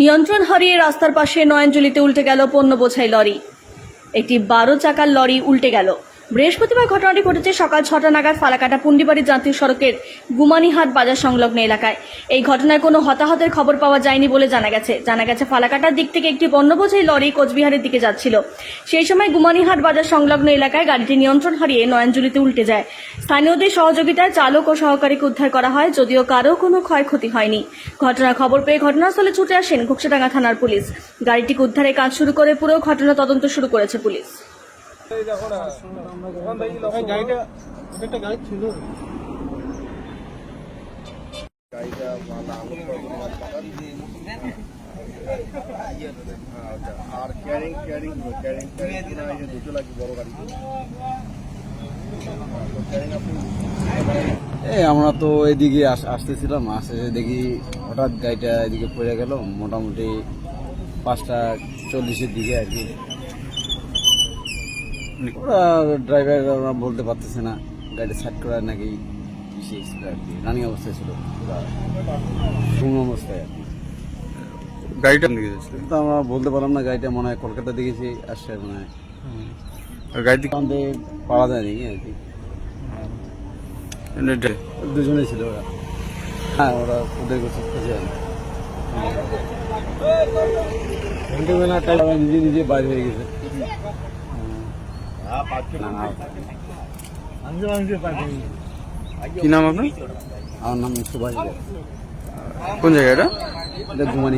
নিয়ন্ত্রণ হারিয়ে রাস্তার পাশে নয়নজলিতে উল্টে গেল পণ্য বোঝাই লরি। একটি বারো চাকার লরি উল্টে গেল। বৃহস্পতিবার ঘটনাটি ঘটেছে সকাল ছটা নাগাদ ফালাকাটা পুন্ডিবাড়ি জাতীয় সড়কের গুমানিহাট বাজার সংলগ্ন এলাকায়। এই ঘটনায় কোনো হতাহতের খবর পাওয়া যায়নি বলে জানা গেছে। জানা গেছে, ফালাকাটার দিক থেকে একটি পণ্য বোঝাই লরি কোচবিহারের দিকে যাচ্ছিল। সেই সময় গুমানিহাট বাজার সংলগ্ন এলাকায় গাড়িটি নিয়ন্ত্রণ হারিয়ে নয়নজলিতে উল্টে যায়। স্থানীয়দের সহযোগিতায় চালক ও সহকারীকে উদ্ধার করা হয়, যদিও কারও কোনো ক্ষয়ক্ষতি হয়নি। ঘটনার খবর পেয়ে ঘটনাস্থলে ছুটে আসেন ঘুকসাডাঙ্গা থানার পুলিশ। গাড়িটিকে উদ্ধারের কাজ শুরু করে পুরো ঘটনা তদন্ত শুরু করেছে পুলিশ। এই আমরা তো এদিকে আস- আসতেছিলাম আসতে দেখি হঠাৎ গাড়িটা এদিকে পড়ে গেল, মোটামুটি পাঁচটা চল্লিশের দিকে আর কি। ওরা ড্রাইভার ওরা বলতে পারতেছে না গাড়ি সাইড করার নাকি কি রানিং অবস্থায় ছিল শূন্য অবস্থায় আর কি। গাড়িটা দিকে যাচ্ছিল তো আমরা বলতে পারলাম না গাড়িটা মনে হয় কলকাতা দিকেছি আসছে মনে হয়। আর গাড়িতে আমাদের পাওয়া যায়নি আর কি। দুজনেই ছিল ওরা। হ্যাঁ ওরা ওদের কাছে খুঁজে আনি নিজে নিজে বাইরে হয়ে গেছে। কি নাম আপনার আমার নাম সুভাষ দে। কোন জায়গা এটা এটা ঘুমানি